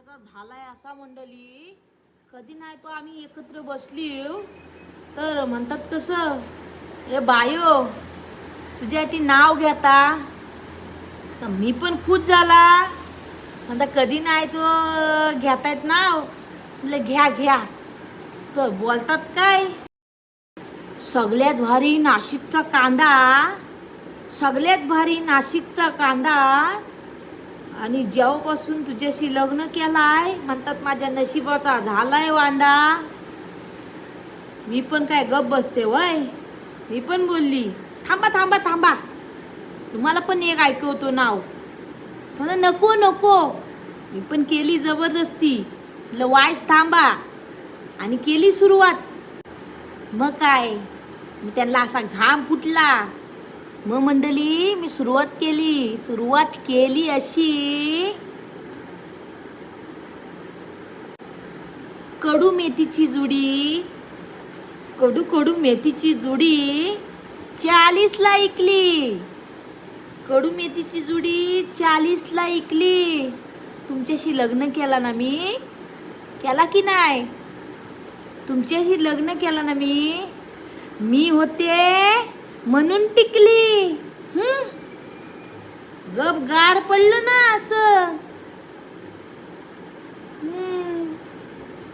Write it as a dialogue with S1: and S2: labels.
S1: महिन्याचा झालाय असा मंडळी. कधी नाही तो आम्ही एकत्र बसली तर म्हणतात कसं ए बायो तुझ्यासाठी नाव घेता तर मी पण खुश झाला. म्हणता कधी नाही तो घेतायत नाव. म्हटलं घ्या घ्या. तर बोलतात काय सगळ्यात भारी नाशिकचा कांदा सगळ्यात भारी नाशिकचा कांदा आणि जेव्हापासून तुझ्याशी लग्न केलाय म्हणतात माझ्या नशिबाचा झालाय वांदा. मी पण काय गप बसते वय. मी पण बोलली थांबा थांबा थांबा. तुम्हाला पण एक ऐकवतो नाव. म्हणा नको नको. मी पण केली जबरदस्ती. तुला वायस थांबा. आणि केली सुरुवात. मग काय? मी त्यांना असा घाम फुटला. मग मंडळी मी सुरुवात केली. सुरुवात केली अशी. कडू मेथीची जुडी. कडू कडू मेथीची जुडी चाळीसला ऐकली कडू मेथीची जुडी चाळीसला ऐकली तुमच्याशी लग्न केला ना मी? केला की नाही? तुमच्याशी लग्न केलं ना मी? मी होते म्हणून टिकली. हम्म गप गार पडलं ना असं.